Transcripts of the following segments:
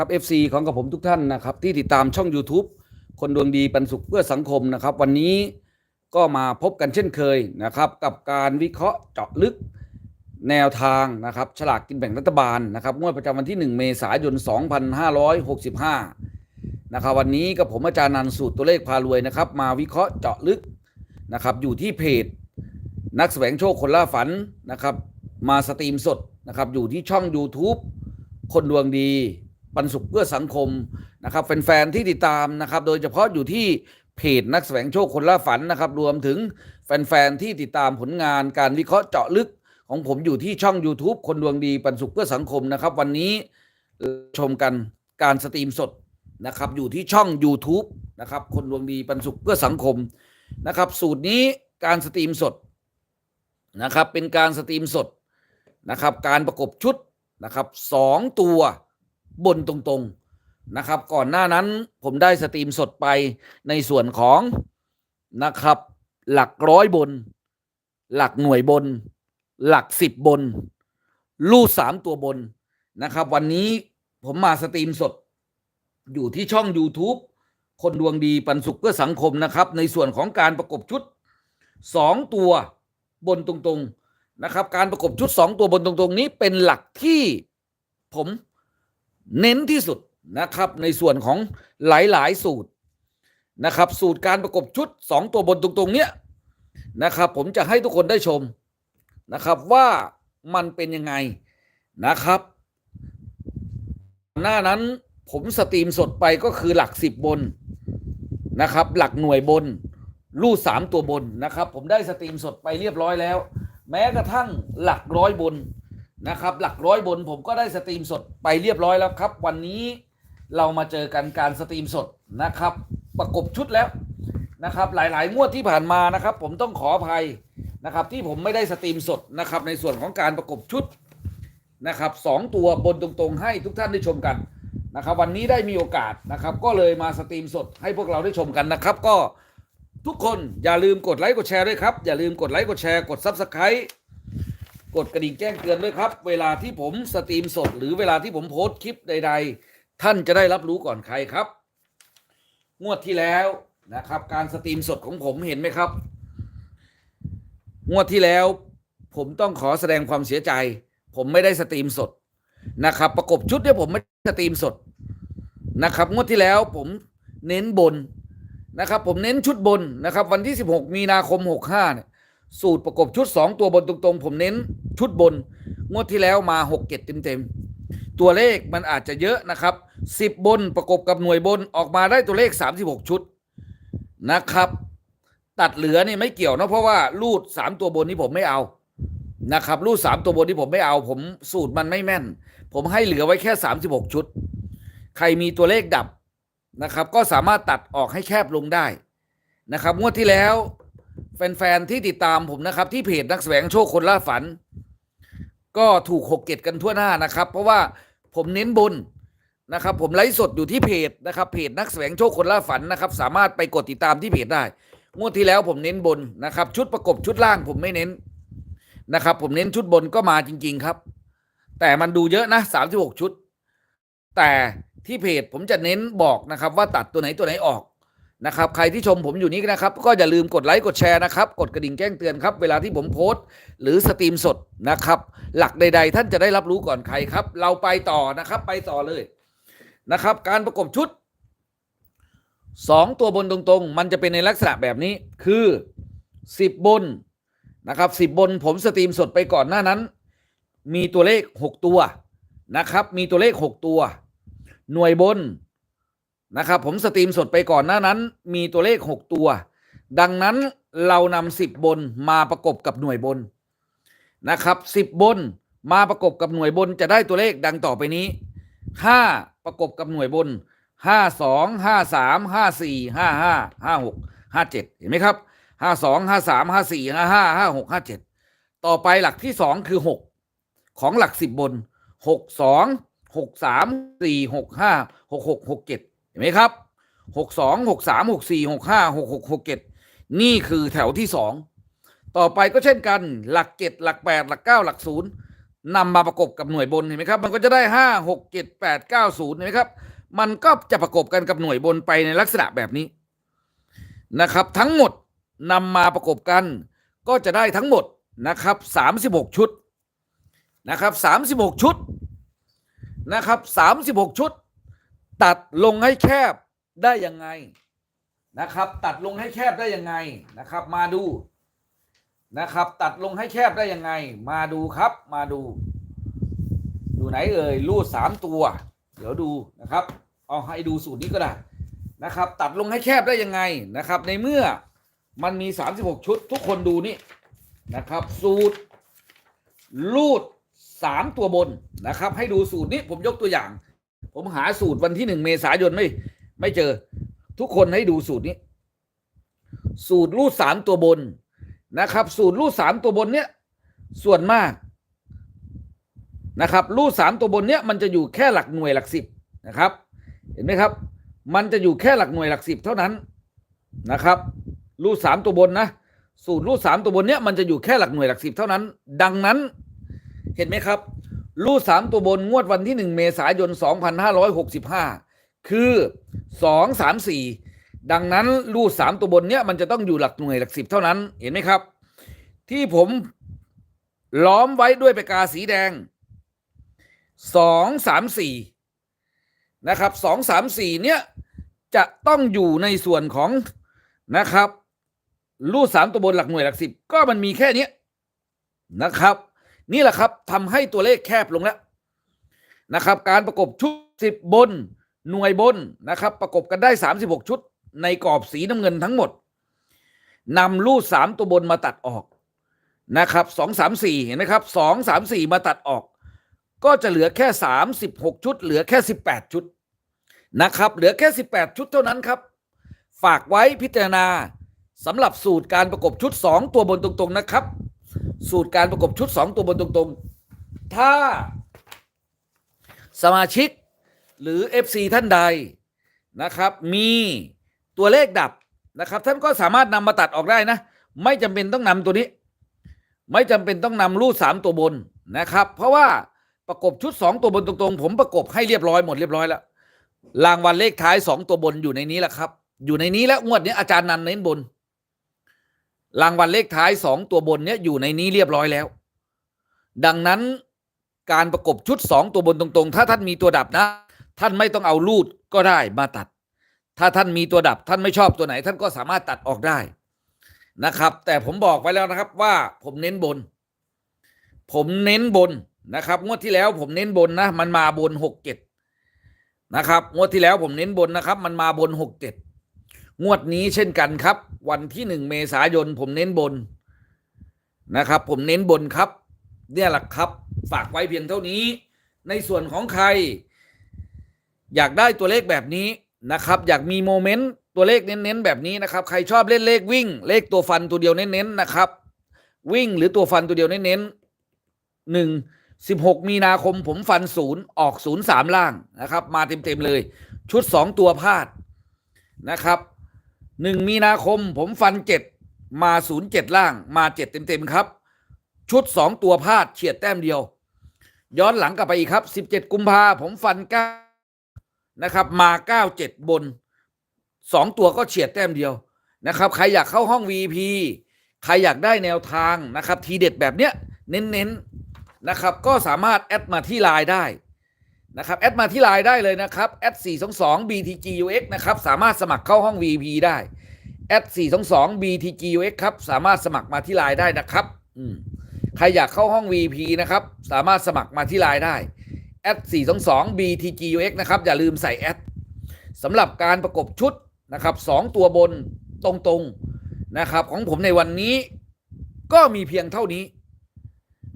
ครับ FC ของกับผมทุกท่านนะครับ ที่ติดตามช่อง YouTube คนดวงดีปันสุขเพื่อสังคมนะครับ วันนี้ก็มาพบกันเช่นเคยนะครับ กับการวิเคราะห์เจาะลึกแนวทางนะครับฉลากกินแบ่งรัฐบาลนะครับงวดประจำวันที่ 1 เมษายน 2565 นะครับ วันนี้กับผมอาจารย์นันสูตรตัวเลขพารวยนะครับ มาวิเคราะห์เจาะลึกนะครับ อยู่ที่เพจ นักแสวงโชคคนล่าฝันนะครับ มาสตรีมสดนะครับ อยู่ที่ช่อง YouTube คนดวงดี ปันสุขเพื่อสังคมนะครับแฟนๆที่ติดตามนะครับ โดยเฉพาะอยู่ที่เพจนักแสวงโชคคนล่าฝันนะครับ รวมถึงแฟนๆที่ติดตามผลงานการวิเคราะห์เจาะลึกของผมอยู่ที่ช่อง YouTube คนดวงดีปันสุขเพื่อสังคมนะครับ วันนี้ชมกันการสตรีมสดนะครับอยู่ที่ช่อง YouTube นะครับคนดวงดีปันสุขเพื่อสังคมนะครับ สูตรนี้การสตรีมสดนะครับเป็นการสตรีมสดนะครับการประกบชุดนะครับสองตัว บนตรงๆนะครับ ก่อนหน้านั้นผมได้สตรีมสดไปในส่วนของนะครับ หลักร้อยบน หลักหน่วยบน หลักสิบบน ลูดสามตัวบนนะครับ วันนี้ผมมาสตรีมสด อยู่ที่ช่อง YouTube คนดวงดีปันสุขเพื่อสังคมนะครับ ในส่วนของการประกบชุดสองตัวบนตรงๆนะครับ การประกบชุดสองตัวบนตรงๆ นี้เป็นหลักที่ผม เน้นที่สุดนะครับในส่วนของหลายๆ สูตรนะครับ สูตรการประกบชุดสองตัวบนตรงๆเนี้ยนะครับ ผมจะให้ทุกคนได้ชมนะครับว่ามันเป็นยังไงนะครับ หน้านั้นผมสตรีมสดไปก็คือหลักสิบบนนะครับ หลักหน่วยบน รูดสามตัวบนนะครับ ผมได้สตรีมสดไปเรียบร้อยแล้ว แม้กระทั่งหลักร้อยบน นะครับ หลักร้อยบนผมก็ได้สตรีมสดไปเรียบร้อยแล้วครับ วันนี้เรามาเจอกันการสตรีมสดนะครับ ประกบชุดแล้วนะครับ หลาย ๆ งวดที่ผ่านมานะครับ ผมต้องขออภัยนะครับ ที่ผมไม่ได้สตรีมสดนะครับ ในส่วนของการประกบชุดนะครับสองตัวบนตรงๆ ให้ทุกท่านได้ชมกันนะครับ วันนี้ได้มีโอกาสนะครับ ก็เลยมาสตรีมสดให้พวกเราได้ชมกันนะครับ ก็ทุกคนอย่าลืมกดไลค์กดแชร์ด้วยครับ อย่าลืมกดไลค์กดแชร์กดซับสไครต์ กดกระดิ่งแจ้งเตือนด้วยครับ เวลาที่ผมสตรีมสด หรือเวลาที่ผมโพสต์คลิปใด ๆ ท่านจะได้รับรู้ก่อนใครครับ งวดที่แล้วนะครับ การสตรีมสดของผมเห็นไหมครับ งวดที่แล้ว ผมต้องขอแสดงความเสียใจ ผมไม่ได้สตรีมสดนะครับ ประกบชุดเนี่ยผมไม่สตรีมสดนะครับ งวดที่แล้วผมเน้นบนนะครับ ผมเน้นชุดบนนะครับ วันที่ 16 มีนาคม 65เนี่ย สูตรประกบชุด 2 ตัวบนตรงๆ ผมเน้นชุดบน งวดที่แล้วมา 6 7 เต็มๆ ตัวเลขมันอาจจะเยอะนะครับ 10 บนประกบกับหน่วยบนออกมาได้ตัวเลข 36 ชุดนะครับ ตัดเหลือนี่ไม่เกี่ยวนะเพราะว่ารูด 3 ตัวบนนี้ผมไม่เอานะครับรูด 3 ตัวบนนี้ผมไม่เอา ผมสูตรมันไม่แม่น ผมให้เหลือไว้แค่ 36 ชุด ใครมีตัวเลขดับนะครับ ก็สามารถตัดออกให้แคบลงได้นะครับงวดที่แล้ว แฟนๆที่ติดตามผมนะครับ ที่เพจนักแสวงโชคคนล่าฝัน ก็ถูกหกเกตกันทั่วหน้านะครับ เพราะว่าผมเน้นบนนะครับ ผมไลฟ์สดอยู่ที่เพจนะครับ เพจนักแสวงโชคคนล่าฝันนะครับ สามารถไปกดติดตามที่เพจได้ งวดที่แล้วผมเน้นบนนะครับ ชุดประกบชุดล่างผมไม่เน้นนะครับ ผมเน้นชุดบนก็มาจริง ๆครับ แต่มันดูเยอะนะ36ชุด แต่ที่เพจผมจะเน้นบอกนะครับ ว่าตัดตัวไหนตัวไหนออก นะครับใครที่ชมผมอยู่นี้นะครับ ก็อย่าลืมกดไลค์กดแชร์นะครับ กดกระดิ่งแจ้งเตือนครับ เวลาที่ผมโพสต์ หรือสตรีมสดนะครับ หลักใด ๆ ท่านจะได้รับรู้ก่อนใครครับ เราไปต่อนะครับไปต่อเลยนะครับ การประกบชุดสองตัวบนตรงๆ มันจะเป็นในลักษณะแบบนี้คือสิบบนนะครับสิบบนผมสตรีมสดไปก่อนหน้านั้น มีตัวเลขหกตัวนะครับ มีตัวเลขหกตัว หน่วยบน นะครับ ผมสตรีมสดไปก่อนหน้านั้น มีตัวเลข 6 ตัว ดังนั้นเรานำสิบบนมาประกบกับหน่วยบนนะครับสิบบนมาประกบกับหน่วยบนจะได้ตัวเลขดังต่อไปนี้ 5 ประกบกับหน่วยบน 5 2 5 3 5 4 5 5 5 6 5 7 เห็นไหมครับ 5 2 5 3 5 4 5 5 5 6 5 7 ต่อไปหลักที่ 2 คือ 6 ของหลัก 10 บน 6 2 6 3 4 6 5 6 6 6 7 ไหมครับหกสองหกสามหกสี่หกห้าหกหกหกเจ็ดนี่คือแถวที่สองต่อไปก็เช่นกันหลักเจ็ดหลักแปดหลักเก้าหลักศูนย์นำมาประกบกับหน่วยบนเห็นไหมครับ มันก็จะได้ห้าหกเจ็ดแปดเก้าศูนย์เห็นไหมครับ มันก็จะประกบกันกับหน่วยบนไปในลักษณะแบบนี้นะครับ ทั้งหมดนำมาประกบกัน ก็จะได้ทั้งหมดนะครับสามสิบหกชุดนะครับสามสิบหกชุดนะครับสามสิบหกชุด ตัดลงให้แคบได้ยังไงนะครับ ตัดลงให้แคบได้ยังไงนะครับ มาดูนะครับ ตัดลงให้แคบได้ยังไง มาดูครับ มาดู ดูไหนเอ่ยรูดสามตัว เดี๋ยวดูนะครับ เอาให้ดูสูตรนี้ก็ได้นะครับ ตัดลงให้แคบได้ยังไงนะครับ ในเมื่อมันมี 36 ชุดทุกคนดูนี่นะครับ สูตร รูด 3 ตัวบนนะครับ ให้ดูสูตรนี้ผมยกตัวอย่าง ผมหาสูตรวันที่หนึ่งเมษายนไม่ ไม่เจอ ทุกคนให้ดูสูตรนี้ สูตรรูดสามตัวบนนะครับ สูตรรูดสามตัวบนเนี้ยส่วนมากนะครับรูดสามตัวบนเนี้ยมันจะอยู่แค่หลักหน่วยหลักสิบนะครับ เห็นไหมครับ มันจะอยู่แค่หลักหน่วยหลักสิบเท่านั้นนะครับรูดสามตัวบนนะสูตรรูดสามตัวบนเนี้ยมันจะอยู่แค่หลักหน่วยหลักสิบเท่านั้น ดังนั้นเห็นไหมครับ รูดสามตัวบนงวดวันที่หนึ่งเมษายนสองพันห้าร้อยหกสิบห้าคือสองสามสี่ดังนั้นรูดสามตัวบนเนี้ยมันจะต้องอยู่หลักหน่วยหลักสิบเท่านั้นเห็นไหมครับ ที่ผมล้อมไว้ด้วยปากกาสีแดงสองสามสี่นะครับสองสามสี่เนี่ยจะต้องอยู่ในส่วนของนะครับรูดสามตัวบนหลักหน่วยหลักสิบก็มันมีแค่นี้นะครับ นี่แหละครับทำให้ตัวเลขแคบลงแล้วนะครับ การประกบชุดสิบบนหน่วยบนนะครับ ประกบกันได้สามสิบหกชุด ในกรอบสีน้ำเงินทั้งหมดนำรูดสามตัวบนมาตัดออกนะครับสองสามสี่เห็นไหมครับสองสามสี่มาตัดออก ก็จะเหลือแค่36ชุด เหลือแค่18ชุดนะครับ เหลือแค่18ชุดเท่านั้นครับ ฝากไว้พิจารณาสำหรับสูตรการประกบชุด2ตัวบนตรงๆนะครับ สูตรการประกบชุด 2 ตัวบนตรงๆ ถ้าสมาชิกหรือ FC ท่านใดนะครับ มีตัวเลขดับนะครับ ท่านก็สามารถนำมาตัดออกได้นะ ไม่จำเป็นต้องนำตัวนี้ ไม่จำเป็นต้องนำรูดสามตัวบนนะครับ เพราะว่าประกบชุดสองตัวบนตรงๆ ผมประกบให้เรียบร้อยหมดเรียบร้อยแล้วรางวัลเลขท้ายสองตัวบนอยู่ในนี้แหละครับ อยู่ในนี้แล้วงวดนี้อาจารย์นันเน้นบน รางวัลเลขท้ายสองตัวบนเนี้ยอยู่ในนี้เรียบร้อยแล้ว ดังนั้นการประกบชุดสองตัวบนตรงๆ ถ้าท่านมีตัวดับนะ ท่านไม่ต้องเอารูดก็ได้มาตัด ถ้าท่านมีตัวดับท่านไม่ชอบตัวไหน ท่านก็สามารถตัดออกได้นะครับ แต่ผมบอกไว้แล้วนะครับว่าผมเน้นบน ผมเน้นบนนะครับงวดที่แล้วผมเน้นบนนะ มันมาบนหกเจ็ดนะครับงวดที่แล้วผมเน้นบนนะครับ มันมาบนหกเจ็ด งวดนี้เช่นกันครับ วันที่หนึ่งเมษายนผมเน้นบนนะครับ ผมเน้นบนครับเนี่ยแหละครับ ฝากไว้เพียงเท่านี้ ในส่วนของใคร อยากได้ตัวเลขแบบนี้นะครับ อยากมีโมเมนต์ตัวเลขเน้นๆแบบนี้นะครับ ใครชอบเล่นเลขวิ่ง เลขตัวฟันตัวเดียวเน้นๆนะครับ วิ่งหรือตัวฟันตัวเดียวเน้นๆหนึ่งสิบหกมีนาคมผมฟันศูนย์ออกศูนย์สามล่างนะครับ มาเต็มๆเลย ชุดสองตัวพลาดนะครับ หนึ่งมีนาคมผมฟันเจ็ดมาศูนย์เจ็ดล่างมาเจ็ดเต็มๆครับ ชุดสองตัวพลาดเฉียดแต้มเดียว ย้อนหลังกลับไปอีกครับสิบเจ็ดกุมภาผมฟันเก้านะครับ มาเก้าเจ็ดบนสองตัวก็เฉียดแต้มเดียวนะครับ ใครอยากเข้าห้อง VP ใครอยากได้แนวทางนะครับ ทีเด็ดแบบเนี้ยเน้นๆนะครับ ก็สามารถแอดมาที่ไลน์ได้ นะครับแอดมาที่ไลน์ได้เลยนะครับแอด422 BTGUX นะครับสามารถสมัครเข้าห้อง VP ได้แอด422 BTGUX ครับสามารถสมัครมาที่ไลน์ได้นะครับอืมใครอยากเข้าห้อง VP นะครับสามารถสมัครมาที่ไลน์ได้แอด422 BTGUX นะครับอย่าลืมใส่แอดสำหรับการประกบชุดนะครับสองตัวบนตรงๆนะครับของผมในวันนี้ก็มีเพียงเท่านี้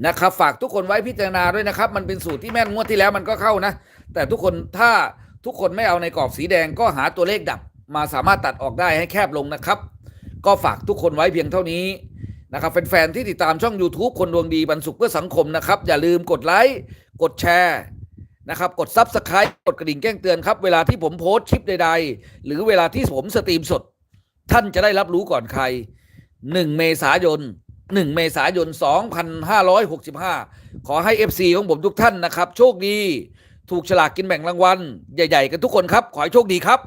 นะครับ ฝากทุกคนไว้พิจารณาด้วยนะครับ มันเป็นสูตรที่แม่นงวดที่แล้วมันก็เข้านะ แต่ทุกคนถ้าทุกคนไม่เอาในกรอบสีแดงก็หาตัวเลขดับ มาสามารถตัดออกได้ให้แคบลงนะครับ ก็ฝากทุกคนไว้เพียงเท่านี้นะครับแฟนๆที่ติดตามช่อง YouTube คนดวงดีบรรสุขเพื่อสังคมนะครับ อย่าลืมกดไลค์กดแชร์นะครับกดซับสไคร b ์กดกระดิ่งแจ้งเตือนครับ เวลาที่ผมโพสต์คลิปใด ๆ หรือเวลาที่ผมสตรีมสด ท่านจะได้รับรู้ก่อนใคร 1 เมษายน 1 เมษายน 2565 ขอให้ FC ของผมทุกท่านนะครับ โชคดี ถูกฉลากกินแบ่งรางวัล ใหญ่ ๆ กันทุกคนครับ ขอให้โชคดีครับ